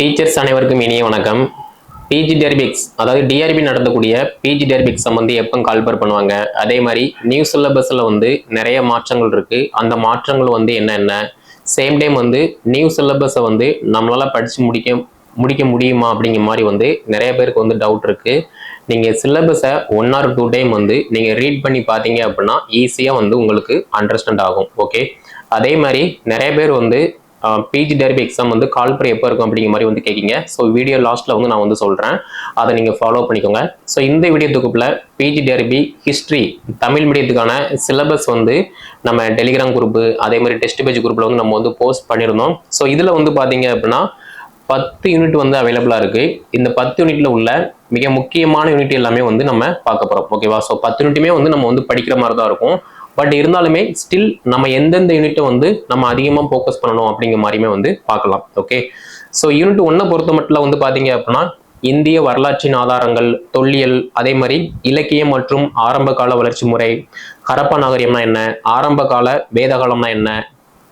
Teachers அனைவருக்கும் இனிய வணக்கம். பிஜி டெர்பிக்ஸ் அதாவது டிஆர்பி நடத்தக்கூடிய பிஜி டெர்பிக்ஸ் வந்து எப்போ கால்பர் பண்ணுவாங்க? அதே மாதிரி நியூ சிலபஸில் வந்து நிறைய மாற்றங்கள் இருக்குது அந்த மாற்றங்கள் வந்து என்னென்ன? சேம் டைம் வந்து நியூ சிலபஸை வந்து நம்மளால் படித்து முடிக்க முடிக்க முடியுமா அப்படிங்கிற மாதிரி வந்து நிறைய பேருக்கு வந்து டவுட் இருக்குது நீங்கள் சிலபஸை ஒன் ஆர் டூ டைம் வந்து நீங்கள் ரீட் பண்ணி பார்த்தீங்க அப்படின்னா ஈஸியாக வந்து உங்களுக்கு அண்டர்ஸ்டாண்ட் ஆகும். ஓகே அதே மாதிரி நிறைய பேர் வந்து பிஜி டெர்பி எக்ஸாம் வந்து கால்பர் எப்போ இருக்கும் அப்படிங்கிற மாதிரி வந்து கேட்கிங்க. ஸோ வீடியோ லாஸ்ட்டில் வந்து நான் வந்து சொல்கிறேன் அதை நீங்கள் ஃபாலோ பண்ணிக்கோங்க. ஸோ இந்த வீடியோ தொகுப்பில் பிஜி டெர்பி ஹிஸ்ட்ரி தமிழ் மீடியத்துக்கான சிலபஸ் வந்து நம்ம டெலிகிராம் குரூப்பு அதே மாதிரி டெஸ்ட் பேஜ் குரூப்பில் வந்து நம்ம வந்து போஸ்ட் பண்ணியிருந்தோம். ஸோ இதில் வந்து பார்த்தீங்க அப்படின்னா பத்து யூனிட் வந்து அவைலபிளாக இருக்குது இந்த பத்து யூனிட்டில் உள்ள மிக முக்கியமான யூனிட் எல்லாமே வந்து நம்ம பார்க்க போகிறோம் ஓகேவா ஸோ பத்து யூனிட்டுமே வந்து நம்ம வந்து படிக்கிற மாதிரி தான் இருக்கும். பட் இருந்தாலுமே ஸ்டில் நம்ம எந்தெந்த யூனிட்டை வந்து நம்ம அதிகமாக ஃபோக்கஸ் பண்ணணும் அப்படிங்கிற மாதிரியுமே வந்து பார்க்கலாம் ஓகே ஸோ யூனிட் ஒன்றை பொறுத்த மட்டும் வந்து பார்த்தீங்க அப்படின்னா இந்திய வரலாற்றின் ஆதாரங்கள் தொல்லியல் அதே மாதிரி இலக்கியம் மற்றும் ஆரம்ப கால வளர்ச்சி முறை ஹரப்பா நாகரிகம்னா என்ன ஆரம்ப கால வேதகாலம்னா என்ன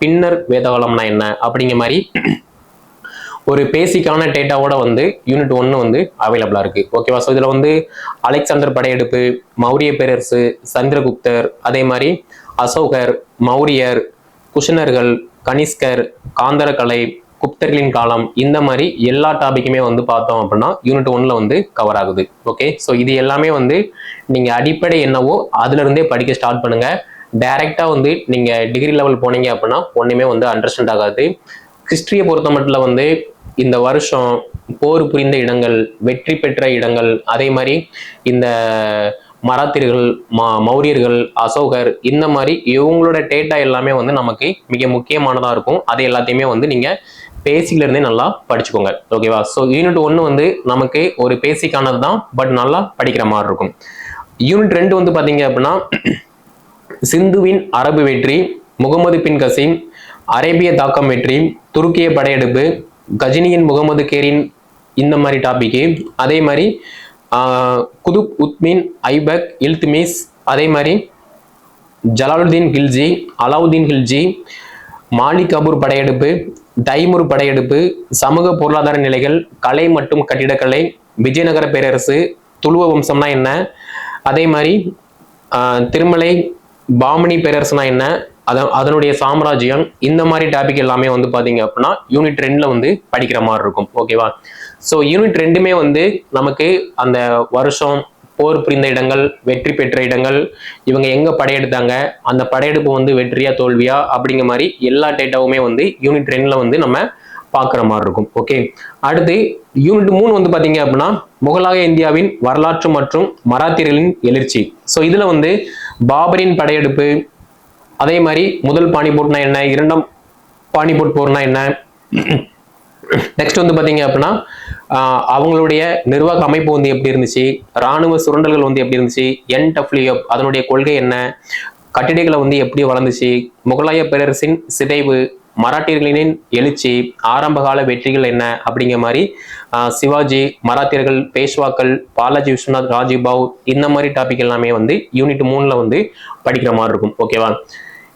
பின்னர் வேதகாலம்னா என்ன அப்படிங்கிற மாதிரி ஒரு பேசிக்கான டேட்டாவோட வந்து யூனிட் ஒன்று வந்து அவைலபிளாக இருக்குது ஓகேவா ஸோ இதில் வந்து அலெக்சாந்தர் படையெடுப்பு மௌரிய பேரரசு சந்திரகுப்தர் அதே மாதிரி அசோகர் மௌரியர் குஷனர்கள் கனிஷ்கர் காந்தரக்கலை குப்தர்களின் காலம் இந்த மாதிரி எல்லா டாபிக்குமே வந்து பார்த்தோம் அப்படின்னா யூனிட் ஒன்ல வந்து கவர் ஆகுது. ஓகே ஸோ இது எல்லாமே வந்து நீங்க அடிப்படை என்னவோ அதுல இருந்தே படிக்க ஸ்டார்ட் பண்ணுங்க. டைரக்டா வந்து நீங்க டிகிரி லெவல் போனீங்க அப்படின்னா ஒன்றுமே வந்து அண்டர்ஸ்டாண்ட் ஆகாது. ஹிஸ்டரியை பொறுத்த மட்டும் வந்து இந்த வருஷம் போர் புரிந்த இடங்கள் வெற்றி பெற்ற இடங்கள் அதே மாதிரி இந்த மராத்தியர்கள் மா மௌரியர்கள் அசோகர் இந்த மாதிரி இவங்களோட டேட்டா எல்லாமே வந்து நமக்கு மிக முக்கியமானதாக இருக்கும். அது எல்லாத்தையுமே வந்து நீங்கள் பேசிக்லேருந்தே நல்லா படிச்சுக்கோங்க. ஓகேவா ஸோ யூனிட் ஒன்று வந்து நமக்கு ஒரு பேசிக்கானது தான் பட் நல்லா படிக்கிற மாதிரி இருக்கும். யூனிட் ரெண்டு வந்து பார்த்தீங்க அப்படின்னா சிந்துவின் அரபு வெற்றி முகமது பின் கசீம் அரேபிய தாக்கம் வெற்றி துருக்கிய படையெடுப்பு கஜினியின் முகமது கேரின் இந்த மாதிரி டாபிக்கு அதே மாதிரி குதுப் உத்மீன் ஐபக் இல்த்மிஸ் அதே மாதிரி ஜலாலுதீன் கில்ஜி அலாவுதீன் கில்ஜி மாலிக் கபூர் படையெடுப்பு தைமூர் படையெடுப்பு சமூக பொருளாதார நிலைகள் கலை மற்றும் கட்டிடக்கலை விஜயநகர பேரரசு துளுவ வம்சம்னா என்ன? அதே மாதிரி திருமலை பாமணி பேரரசுனா என்ன? அத அதனுடைய சாம்ராஜ்யம் இந்த மாதிரி டாபிக் எல்லாமே வந்து பார்த்தீங்க அப்படின்னா யூனிட் ரெண்டில் வந்து படிக்கிற மாதிரி இருக்கும். ஓகேவா ஸோ யூனிட் ரெண்டுமே வந்து நமக்கு அந்த வருஷம் போர் புரிந்த இடங்கள் வெற்றி பெற்ற இடங்கள் இவங்க எங்கே படையெடுத்தாங்க அந்த படையெடுப்பு வந்து வெற்றியா தோல்வியா அப்படிங்கிற மாதிரி எல்லா டேட்டாவுமே வந்து யூனிட் ரெண்டில் வந்து நம்ம பார்க்குற மாதிரி இருக்கும். ஓகே அடுத்து யூனிட் மூணு வந்து பார்த்தீங்க அப்படின்னா முகலாய இந்தியாவின் வரலாற்று மற்றும் மராத்தியர்களின் எழுச்சி. ஸோ இதில் வந்து பாபரின் படையெடுப்பு அதே மாதிரி முதல் பானிபூட்னா என்ன? இரண்டாம் பானிபூட் போர்னா என்ன? நெக்ஸ்ட் வந்து பார்த்தீங்க அப்படின்னா அவங்களுடைய நிர்வாக அமைப்பு வந்து எப்படி இருந்துச்சு? ராணுவ சுரண்டல்கள் வந்து எப்படி இருந்துச்சு? என் டபிள்யூ அதனுடைய கொள்கை என்ன? கட்டிடங்களை வந்து எப்படி வளர்ந்துச்சு? முகலாய பேரரசின் சிதைவு மராட்டியர்களின் எழுச்சி ஆரம்பகால வெற்றிகள் என்ன? அப்படிங்கிற மாதிரி சிவாஜி மராத்தியர்கள் பேஷ்வாக்கள் பாலாஜி விஸ்வநாத் ராஜீவ் பாவ் இந்த மாதிரி டாபிக் எல்லாமே வந்து யூனிட் மூணில் வந்து படிக்கிற மாதிரி இருக்கும். ஓகேவா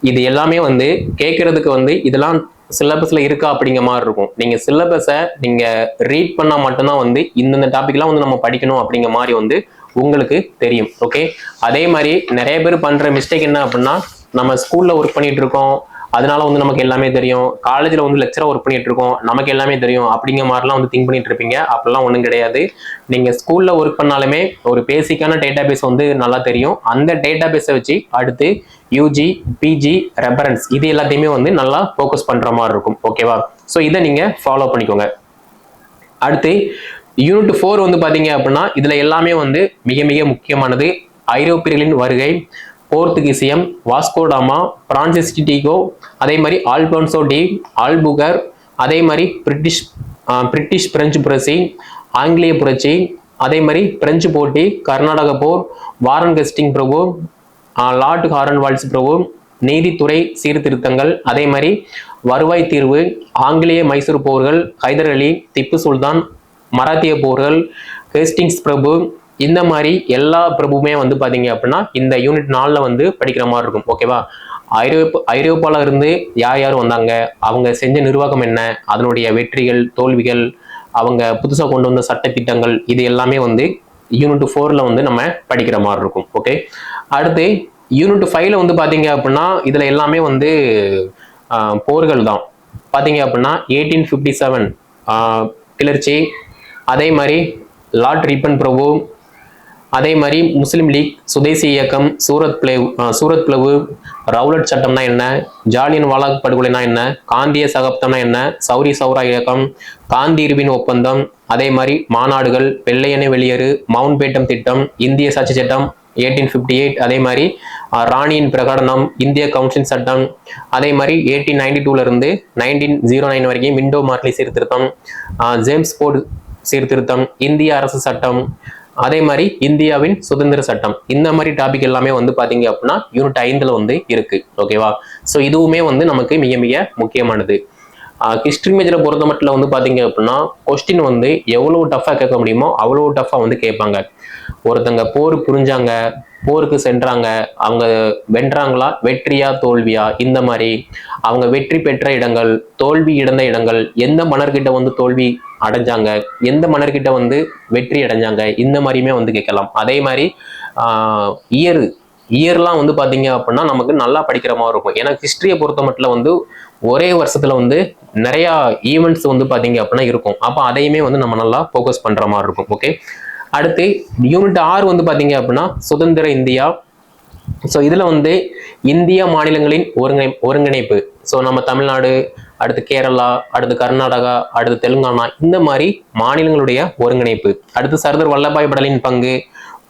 இது எல்லாமே வந்து கேட்கறதுக்கு வந்து இதெல்லாம் சிலபஸ்ல இருக்கா அப்படிங்கிற மாதிரி இருக்கும். நீங்க சிலபஸை நீங்க ரீட் பண்ணா மட்டும்தான் வந்து இந்தந்த டாபிக்லாம் வந்து நம்ம படிக்கணும் அப்படிங்கிற மாதிரி வந்து உங்களுக்கு தெரியும். ஓகே அதே மாதிரி நிறைய பேர் பண்ற மிஸ்டேக் என்ன அப்படின்னா நம்ம ஸ்கூல்ல ஒர்க் பண்ணிட்டு இருக்கோம். அதனால வந்து நமக்கு எல்லாமே தெரியும். காலேஜில் வந்து லெக்சராக ஒர்க் பண்ணிட்டு இருக்கோம். நமக்கு எல்லாமே தெரியும். அப்படிங்கிற மாதிரிலாம் வந்து திங்க் பண்ணிட்டு இருப்பீங்க. அப்படிலாம் ஒன்றும் கிடையாது. நீங்கள் ஸ்கூலில் ஒர்க் பண்ணாலுமே ஒரு பேசிக்கான டேட்டா பேஸ் வந்து நல்லா தெரியும். அந்த டேட்டா பேஸை வச்சு அடுத்து யூஜி பிஜி ரெஃபரன்ஸ் இது எல்லாத்தையுமே வந்து நல்லா ஃபோக்கஸ் பண்ணுற மாதிரி இருக்கும். ஓகேவா ஸோ இதை நீங்கள் ஃபாலோ பண்ணிக்கோங்க. அடுத்து யூனிட் ஃபோர் வந்து பார்த்தீங்க அப்படின்னா இதில் எல்லாமே வந்து மிக மிக முக்கியமானது. ஐரோப்பியர்களின் வருகை போர்த்துகீசியம் வாஸ்கோடாமா பிரான்சிஸ்டிகோ அதே மாதிரி ஆல்போன்சோ டி ஆல்புகர் அதே மாதிரி பிரிட்டிஷ் பிரிட்டிஷ் பிரெஞ்சு புரட்சி ஆங்கிலேய புரட்சி அதே மாதிரி பிரெஞ்சு போட்டி கர்நாடக போர் வாரன் கஸ்டிங் பிரபு லார்ட் ஹாரன்வால்ஸ் பிரபு நீதித்துறை சீர்திருத்தங்கள் அதே மாதிரி வருவாய் தீர்வு ஆங்கிலேய மைசூர் போர்கள் ஹைதர் அலி திப்பு சுல்தான் மராத்திய போர்கள் ஹேஸ்டிங்ஸ் பிரபு இந்த மாதிரி எல்லா பிரபுவுமே வந்து பார்த்தீங்க அப்படின்னா இந்த யூனிட் நாலில் வந்து படிக்கிற மாதிரி இருக்கும். ஓகேவா ஐரோப்பா ஐரோப்பாவில் இருந்து யார் யார் வந்தாங்க? அவங்க செஞ்ச நிர்வாகம் என்ன? அதனுடைய வெற்றிகள் தோல்விகள் அவங்க புதுசாக கொண்டு வந்த சட்ட திட்டங்கள் இது எல்லாமே வந்து யூனிட் ஃபோரில் வந்து நம்ம படிக்கிற மாதிரி இருக்கும் ஓகே அடுத்து யூனிட் ஃபைவ்ல வந்து பார்த்தீங்க அப்படின்னா இதில் எல்லாமே வந்து போர்கள் தான். பார்த்தீங்க அப்படின்னா எயிட்டீன் ஃபிஃப்டி செவன் கிளர்ச்சி. அதே மாதிரி லார்ட் ரிப்பன் பிரபு அதே மாதிரி முஸ்லீம் லீக் சுதேசி இயக்கம் சூரத் பிளவு சூரத் பிளவு. ரவுலட் சட்டம்னா என்ன? ஜாலியன் வாலாக் படுகொலைனா என்ன? காந்திய சகாப்தம்னா என்ன? சௌரி சௌரா இயக்கம் காந்தி இருவின் ஒப்பந்தம் அதே மாதிரி மாநாடுகள் வெள்ளையனை வெளியேறு மவுண்ட் பேட்டம் திட்டம் இந்திய சாட்சி சட்டம் எயிட்டீன் ஃபிஃப்டி எயிட் அதே மாதிரி ராணியின் பிரகடனம் இந்திய கவுன்சில் சட்டம் அதே மாதிரி எயிட்டீன் நைன்டி டூலருந்து நைன்டீன் ஜீரோ நைன் வரைக்கும் விண்டோ மார்லி சீர்திருத்தம் ஜேம்ஸ் போர்டு சீர்திருத்தம் இந்திய அரசு சட்டம் அதே மாதிரி இந்தியாவின் சுதந்திர சட்டம். இந்த மாதிரி டாபிக் எல்லாமே வந்து பாத்தீங்க அப்படின்னா யூனிட் ஐந்துல வந்து இருக்கு. ஓகேவா ஸோ இதுவுமே வந்து நமக்கு மிக மிக முக்கியமானது. ஹிஸ்ட்ரி மேஜரை பொறுத்த மட்டும் வந்து பாத்தீங்க அப்படின்னா கொஸ்டின் வந்து எவ்வளவு டஃபா கேட்க முடியுமோ அவ்வளவு டஃபா வந்து கேட்பாங்க. ஒருத்தங்க போர் புரிஞ்சாங்க போருக்கு சென்றாங்க. அவங்க வென்றாங்களா? வெற்றியா தோல்வியா? இந்த மாதிரி அவங்க வெற்றி பெற்ற இடங்கள் தோல்வி இழந்த இடங்கள் எந்த மன்னர்கிட்ட வந்து தோல்வி அடைஞ்சாங்க? எந்த மன்னர்கிட்ட வந்து வெற்றி அடைஞ்சாங்க? இந்த மாதிரியுமே வந்து கேட்கலாம். அதே மாதிரி இயர் இயர்லாம் வந்து பார்த்தீங்க அப்படின்னா நமக்கு நல்லா படிக்கிற மாதிரி இருக்கும். ஏன்னா ஹிஸ்ட்ரியை பொறுத்த மட்டும் வந்து ஒரே வருஷத்துல வந்து நிறையா ஈவெண்ட்ஸ் வந்து பார்த்தீங்க அப்படின்னா இருக்கும். அப்போ அதையுமே வந்து நம்ம நல்லா ஃபோக்கஸ் பண்ணுற மாதிரி இருக்கும். ஓகே அடுத்து யூனிட் ஆறு வந்து பார்த்தீங்க அப்படின்னா சுதந்திர இந்தியா. ஸோ இதில் வந்து இந்திய மாநிலங்களின் ஒருங்கிணை ஒருங்கிணைப்பு. ஸோ நம்ம தமிழ்நாடு அடுத்து கேரளா அடுத்து கர்நாடகா அடுத்து தெலுங்கானா இந்த மாதிரி மாநிலங்களுடைய ஒருங்கிணைப்பு. அடுத்து சர்தார் வல்லபாய் படலின் பங்கு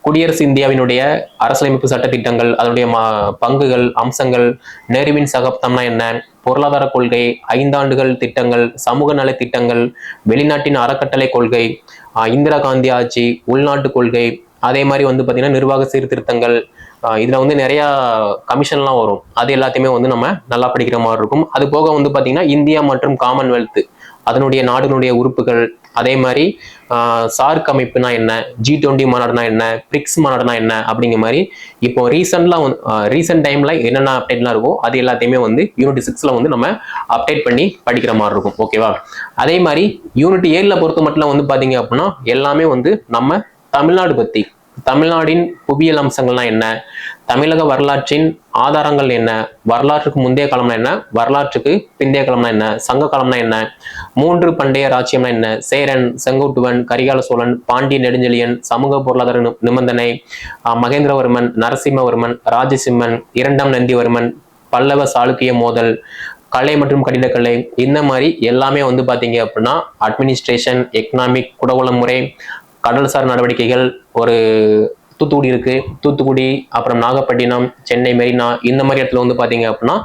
குடியரசு இந்தியாவினுடைய அரசியலமைப்பு சட்டத்திட்டங்கள் அதனுடைய மா- பங்குகள் அம்சங்கள் நேருவின் சகாப்தம்னா என்ன பொருளாதார கொள்கை ஐந்தாண்டுகள் திட்டங்கள் சமூக நல திட்டங்கள் வெளிநாட்டின் அறக்கட்டளை கொள்கை இந்திரா காந்தி ஆட்சி உள்நாட்டு கொள்கை அதே மாதிரி வந்து பார்த்தீங்கன்னா நிர்வாக சீர்திருத்தங்கள் இதில் வந்து நிறையா கமிஷன்லாம் வரும். அது எல்லாத்தையுமே வந்து நம்ம நல்லா படிக்கிற மாதிரி இருக்கும். அது போக வந்து பார்த்தீங்கன்னா இந்தியா மற்றும் காமன்வெல்த் அதனுடைய நாடுகளுடைய உறுப்புகள் அதே மாதிரி சார்க் அமைப்புனா என்ன ஜி டுவெண்ட்டி மாநாடுனா என்ன பிரிக்ஸ் மாநாடுனா என்ன அப்படிங்கிற மாதிரி இப்போ ரீசெண்டாக ரீசெண்ட் டைம்ல என்னென்ன அப்டேட்லாம் இருக்கோ அது எல்லாத்தையுமே வந்து யூனிட் சிக்ஸ்ல வந்து நம்ம அப்டேட் பண்ணி படிக்கிற மாதிரி இருக்கும் ஓகேவா அதே மாதிரி யூனிட் ஏழில் பொறுத்த மட்டும் வந்து பார்த்தீங்க அப்படின்னா எல்லாமே வந்து நம்ம தமிழ்நாடு பற்றி தமிழ்நாடின் புவியியல் அம்சங்கள்னா என்ன? தமிழக வரலாற்றின் ஆதாரங்கள் என்ன? வரலாற்றுக்கு முந்தைய காலம்னா என்ன? வரலாற்றுக்கு பிந்தைய காலம்னா என்ன? சங்க காலம்னா என்ன? மூன்று பண்டைய ராஜ்யம்னா என்ன? சேரன் செங்குட்டுவன் கரிகால சோழன் பாண்டிய நெடுஞ்செழியன் சமூக பொருளாதார நிபந்தனை மகேந்திரவர்மன் நரசிம்மவர்மன் ராஜசிம்மன் இரண்டாம் நந்திவர்மன் பல்லவ சாளுக்கிய மோதல் கலை மற்றும் கட்டிடக்கலை இந்த மாதிரி எல்லாமே வந்து பார்த்தீங்க அப்படின்னா அட்மினிஸ்ட்ரேஷன் எக்கனாமிக் குடவள முறை கடல்சார் நடவடிக்கைகள் ஒரு தூத்துக்குடி இருக்கு. தூத்துக்குடி அப்புறம் நாகப்பட்டினம் சென்னை மெரினா இந்த மாதிரி இடத்துல வந்து பாத்தீங்க அப்படின்னா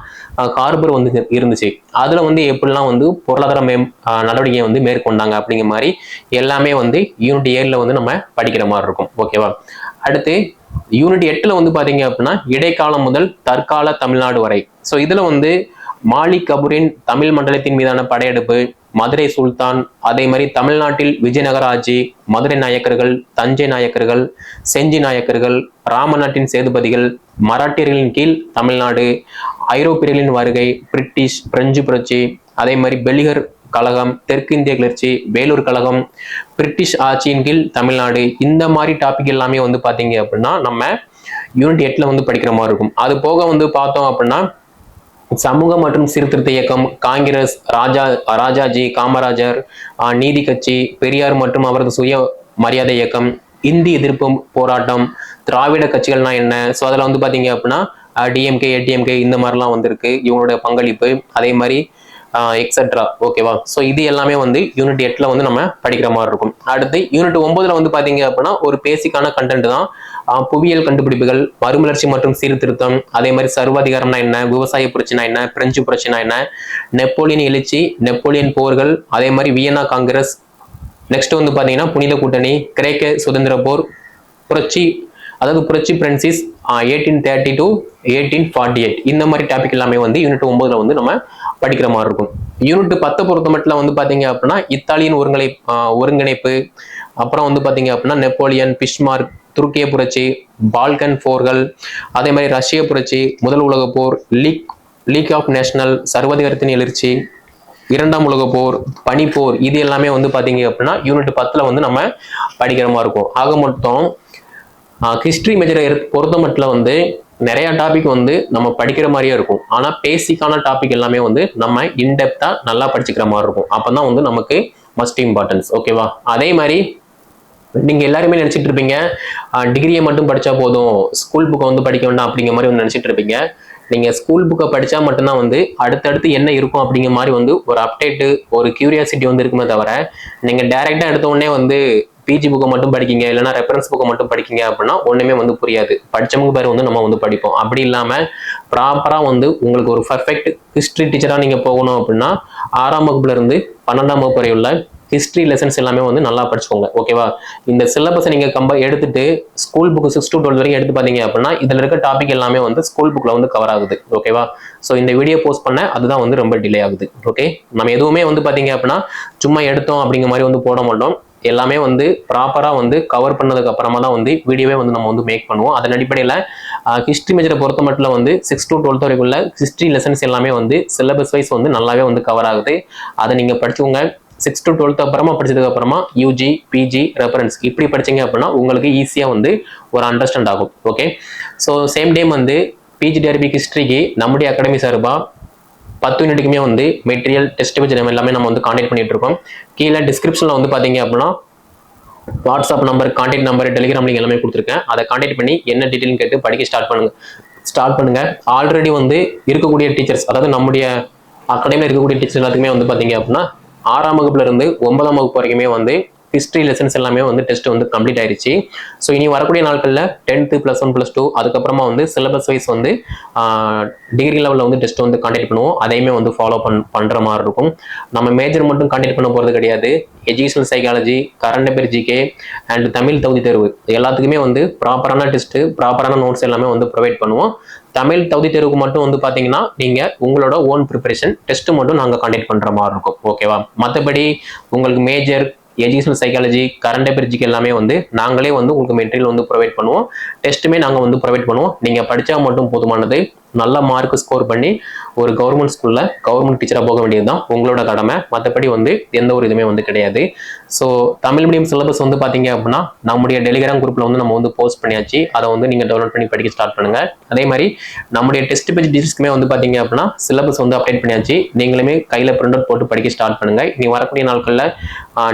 கார்பர் வந்து இருந்துச்சு. அதுல வந்து எப்படிலாம் வந்து பொருளாதார மேம் நடவடிக்கையை வந்து மேற்கொண்டாங்க அப்படிங்கிற மாதிரி எல்லாமே வந்து யூனிட் ஏழில் வந்து நம்ம படிக்கிற மாதிரி இருக்கும். ஓகேவா? அடுத்து யூனிட் எட்டுல வந்து பாத்தீங்க அப்படின்னா இடைக்காலம் முதல் தற்கால தமிழ்நாடு வரை. ஸோ இதுல வந்து மாலிக் கபூரின் தமிழ் மண்டலத்தின் மீதான படையெடுப்பு மதுரை சுல்தான் அதே மாதிரி தமிழ்நாட்டில் விஜயநகராட்சி மதுரை நாயக்கர்கள் தஞ்சை நாயக்கர்கள் செஞ்சி நாயக்கர்கள் ராமநாட்டின் சேதுபதிகள் மராட்டியர்களின் கீழ் தமிழ்நாடு ஐரோப்பியர்களின் வருகை பிரிட்டிஷ் பிரெஞ்சு புரட்சி அதே மாதிரி பெலிகர் கழகம் தெற்கிந்திய கிளர்ச்சி வேலூர் கழகம் பிரிட்டிஷ் ஆட்சியின் கீழ் தமிழ்நாடு இந்த மாதிரி டாபிக் எல்லாமே வந்து பார்த்தீங்க அப்படின்னா நம்ம யூனிட் எட்டில் வந்து படிக்கிற மாதிரி இருக்கும். அது போக வந்து பார்த்தோம் அப்படின்னா சமூக மற்றும் சீர்திருத்த இயக்கம் காங்கிரஸ் ராஜா ராஜாஜி காமராஜர் நீதி கட்சி பெரியார் மற்றும் அவரது சுய மரியாதை இயக்கம் இந்தி எதிர்ப்பு போராட்டம் திராவிட கட்சிகள்னா என்ன? ஸோ அதில் வந்து பார்த்தீங்க அப்படின்னா டிஎம்கே ஏடிஎம்கே இந்த மாதிரிலாம் வந்திருக்கு. இவங்களோட பங்களிப்பு. அதே மாதிரி எக்ஸெட்ரா ஓகேவா ஸோ இது எல்லாமே வந்து யூனிட் எட்டில் வந்து நம்ம படிக்கிற மாதிரி இருக்கும். அடுத்து யூனிட் ஒன்பதுல வந்து பார்த்தீங்க அப்படின்னா ஒரு பேசிக்கான கண்டென்ட் தான். புவியியல் கண்டுபிடிப்புகள் மறுமலர்ச்சி மற்றும் சீர்திருத்தம் அதே மாதிரி சர்வாதிகாரம்னா என்ன விவசாய புரட்சினா என்ன பிரெஞ்சு பிரச்சனை என்ன நெப்போலியன் எழுச்சி நெப்போலியன் போர்கள் அதே மாதிரி வியன்னா காங்கிரஸ் நெக்ஸ்ட் வந்து பார்த்தீங்கன்னா புனித கூட்டணி கிரேக்க சுதந்திர போர் புரட்சி அதாவது புரட்சி பிரென்சிஸ் eighteen thirty to eighteen forty eight இந்த மாதிரி டாபிக் எல்லாமே வந்து யூனிட் ஒன்பதுல வந்து நம்ம படிக்கிற மாதிரி இருக்கும். யூனிட் பத்தை பொறுத்த மட்டும் வந்து பாத்தீங்க அப்படின்னா இத்தாலியின் ஒருங்கிணை ஒருங்கிணைப்பு அப்புறம் வந்து பாத்தீங்க அப்படின்னா நெப்போலியன் பிஷ்மார்க் துருக்கிய புரட்சி பால்கன் போர்கள் அதே மாதிரி ரஷ்ய புரட்சி முதல் உலக போர் லீக் லீக் ஆஃப் நேஷனல் சர்வாதிகாரத்தின் எழுச்சி இரண்டாம் உலக போர் பனிப்போர் இது எல்லாமே வந்து பாத்தீங்க அப்படின்னா யூனிட் பத்துல வந்து நம்ம படிக்கிற மாதிரி இருக்கும். ஆக மொத்தம் ஹிஸ்ட்ரி மேஜரை பொறுத்த மட்டும் வந்து நிறைய டாபிக் வந்து நம்ம படிக்கிற மாதிரியே இருக்கும். ஆனால் பேசிக்கான டாபிக் எல்லாமே வந்து நம்ம இன்டெப்த்தாக நல்லா படிச்சுக்கிற மாதிரி இருக்கும். அப்போ தான் வந்து நமக்கு மஸ்ட் இம்பார்ட்டன்ஸ் ஓகேவா அதே மாதிரி நீங்கள் எல்லாருமே நினச்சிட்டு இருப்பீங்க டிகிரியை மட்டும் படித்தா போதும் ஸ்கூல் புக்கை வந்து படிக்க வேண்டாம் அப்படிங்கிற மாதிரி வந்து நினச்சிட்டு இருப்பீங்க. நீங்க ஸ்கூல் புக்கை படிச்சா மட்டும்தான் வந்து அடுத்தடுத்து என்ன இருக்கும் அப்படிங்கிற மாதிரி வந்து ஒரு அப்டேட்டு ஒரு கியூரியாசிட்டி வந்து இருக்குமே தவிர நீங்க டைரக்டா எடுத்த உடனே வந்து பிஜி புக்கை மட்டும் படிக்கீங்க இல்லைன்னா ரெஃபரன்ஸ் புக்கை மட்டும் படிக்கீங்க அப்படின்னா ஒன்றுமே வந்து புரியாது. படித்தவங்க பேர் வந்து நம்ம வந்து படிப்போம். அப்படி இல்லாமல் ப்ராப்பராக வந்து உங்களுக்கு ஒரு பர்ஃபெக்ட் ஹிஸ்ட்ரி டீச்சராக நீங்கள் போகணும் அப்படின்னா ஆறாம் வகுப்புலேருந்து பன்னெண்டாம் வகுப்பு வரை உள்ள ஹிஸ்ட்ரி லெசன்ஸ் எல்லாமே வந்து நல்லா படிச்சுக்கோங்க ஓகேவா இந்த சிலபஸை நீங்கள் கம்ப எடுத்துட்டு school book six to twelve வரைக்கும் எடுத்து பார்த்தீங்க அப்படின்னா இதில் இருக்க டாபிக் எல்லாமே வந்து ஸ்கூல் புக்கில் வந்து கவர் ஆகுது ஓகேவா ஸோ இந்த வீடியோ போஸ்ட் பண்ண அதுதான் வந்து ரொம்ப டிலே ஆகுது ஓகே நம்ம எதுவுமே வந்து பார்த்தீங்க அப்படின்னா சும்மா எடுத்தோம் அப்படிங்கிற மாதிரி வந்து போட மாட்டோம். எல்லாமே வந்து ப்ராப்பராக வந்து கவர் பண்ணதுக்கு அப்புறமா தான் வந்து வீடியோவே வந்து நம்ம வந்து மேக் பண்ணுவோம். அதன் அடிப்படையில் ஹிஸ்ட்ரி மேஜரை பொறுத்த மட்டும் வந்து சிக்ஸ் டு டுவெல்த் வரைக்குள்ள ஹிஸ்ட்ரி லெசன்ஸ் எல்லாமே வந்து சிலபஸ் வைஸ் வந்து நல்லாவே வந்து கவர் ஆகுது. அதை நீங்கள் படிச்சுக்கோங்க. சிக்ஸ் டு டுவெல்த் அப்புறமா படிச்சதுக்கு அப்புறமா யூஜி பிஜி ரெஃபரன்ஸ் இப்படி படிச்சீங்க அப்படின்னா உங்களுக்கு ஈஸியாக வந்து ஒரு அண்டர்ஸ்டாண்ட் ஆகும். ஓகே ஸோ சேம் டைம் வந்து பிஜி டிஆர்பி ஹிஸ்ட்ரிக்கு நம்முடைய அகாடமி சார்பாக பத்து யூனிட்டுக்குமே வந்து மெட்டீரியல் டெஸ்ட் பேஜ் நம்ம எல்லாமே நம்ம வந்து காண்டாக்ட் பண்ணிட்டு இருக்கோம். கீழே டிஸ்கிரிப்ஷனில் வந்து பார்த்தீங்க அப்படின்னா WhatsApp number contact number Telegram link எல்லாமே கொடுத்துருக்கேன். அதை காண்டாக்ட் பண்ணி என்ன டீட்டெயில் கேட்டு படிக்க ஸ்டார்ட் பண்ணுங்க. ஸ்டார்ட் பண்ணுங்க. ஆல்ரெடி வந்து இருக்கக்கூடிய டீச்சர்ஸ் அதாவது நம்முடைய அகாடமியில் இருக்கக்கூடிய டீச்சர்ஸ் எல்லாத்துக்குமே வந்து பார்த்தீங்க அப்படின்னா ஆறாம் வகுப்புல இருந்து ஒன்பதாம் வகுப்பு வரைக்குமே வந்து ஹிஸ்ட்ரி லெசன்ஸ் எல்லாமே வந்து டெஸ்ட் வந்து கம்ப்ளீட் ஆயிருச்சு. ஸோ இனி வரக்கூடிய நாட்களில் tenth plus one plus two அதுக்கப்புறமா வந்து சிலபஸ் வைஸ் வந்து டிகிரி லெவலில் வந்து டெஸ்ட் வந்து கான்டாக்ட் பண்ணுவோம். அதையுமே வந்து ஃபாலோ பண் பண்ணுற மாதிரி இருக்கும். நம்ம மேஜர் மட்டும் கான்டாக்ட் பண்ண போகிறது கிடையாது. Educational psychology current affair GK and Tamil தகுதி தேர்வு. எல்லாத்துக்குமே வந்து ப்ராப்பரான டெஸ்ட்டு ப்ராப்பரான நோட்ஸ் எல்லாமே வந்து ப்ரொவைட் பண்ணுவோம். தமிழ் தகுதி தேர்வுக்கு மட்டும் வந்து பார்த்தீங்கன்னா நீங்கள் உங்களோட ஓன் ப்ரிப்பரேஷன் டெஸ்ட் மட்டும் நாங்கள் கண்டக்ட் பண்ணுற மாதிரி இருக்கும். ஓகேவா மற்றபடி உங்களுக்கு மேஜர் எஜுகேஷனல் சைக்காலஜி கரண்ட் அஃபேர்ஜிக்கு எல்லாமே வந்து நாங்களே வந்து உங்களுக்கு மெட்டீரியல் வந்து ப்ரொவைட் பண்ணுவோம். டெஸ்ட்டுமே நாங்கள் வந்து ப்ரொவைட் பண்ணுவோம். நீங்கள் படித்தா மட்டும் போதுமானது. நல்ல மார்க் ஸ்கோர் பண்ணி ஒரு கவர்மெண்ட் ஸ்கூலில் கவர்மெண்ட் டீச்சராக போக வேண்டியது தான் உங்களோட கடமை. மற்றபடி வந்து எந்த ஒரு இதுவுமே வந்து கிடையாது. ஸோ தமிழ் மீடியம் சிலபஸ் வந்து பார்த்தீங்க அப்படின்னா நம்முடைய டெலிகிராம் குரூப்பில் வந்து நம்ம வந்து போஸ்ட் பண்ணியாச்சு. அதை வந்து நீங்கள் டவுன்லோட் பண்ணி படிக்க ஸ்டார்ட் பண்ணுங்கள் அதே மாதிரி நம்முடைய டெஸ்ட் பேஜ் டீச்சர்ஸ்க்குமே வந்து பார்த்தீங்க அப்படின்னா சிலபஸ் வந்து அப்டேட் பண்ணியாச்சு. நீங்களுமே கையில் பிரிண்ட் அவுட் போட்டு படிக்க ஸ்டார்ட் பண்ணுங்க. இனி வரக்கூடிய நாட்களில்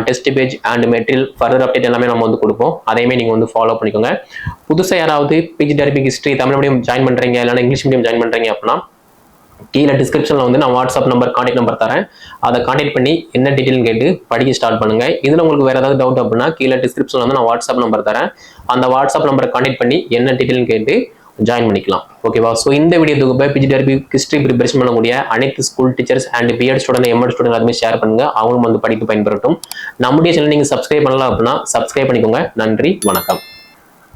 test page and material further update எல்லாமே நம்ம வந்து கொடுப்போம். அதையுமே நீங்கள் வந்து ஃபாலோ பண்ணிக்கோங்க. புதுசாக யாராவது PG TRB history Tamil medium join பண்ணுறீங்க இல்லைன்னா இங்கிலீஷ் மீடியம் ஜாயின் பண்ணுறீங்க அப்படின்னா கீழே டிஸ்கிரிப்ஷனில் வந்து நான் வாட்ஸ்அப் நம்பர் கான்டாக்ட் நம்பர் தரேன். அதை கான்டாக்ட் பண்ணி என்ன டீட்டெயில் கேட்டு படிக்க ஸ்டார்ட் பண்ணுங்க. இதில் உங்களுக்கு வேறு ஏதாவது டவுட் அப்படின்னா கீழே டிஸ்கிரிப்ஷனில் வந்து நான் வாட்ஸ்அப் நம்பர் தரேன். அந்த வாட்ஸ்அப் நம்பரை கான்டாக்ட் பண்ணி என்ன டீட்டெயில் கேட்டு ஜாயின் பண்ணிக்கலாம். ஓகேவா ஸோ இந்த வீடியோ தொகுப்பை பிஜிடிஆர்பி ஹிஸ்ட்ரி ப்ரிப்பரேஷன் பண்ணக்கூடிய அனைத்து school teachers and BEd student MEd student எல்லாருமே ஷேர் பண்ணுங்க. அவங்களும் வந்து படித்து பயன்பெறட்டும். நம்முடைய சேனல் நீங்கள் சப்ஸ்கிரைப் பண்ணலாம் அப்படின்னா சப்ஸ்கிரைப் பண்ணிக்கோங்க. நன்றி வணக்கம்.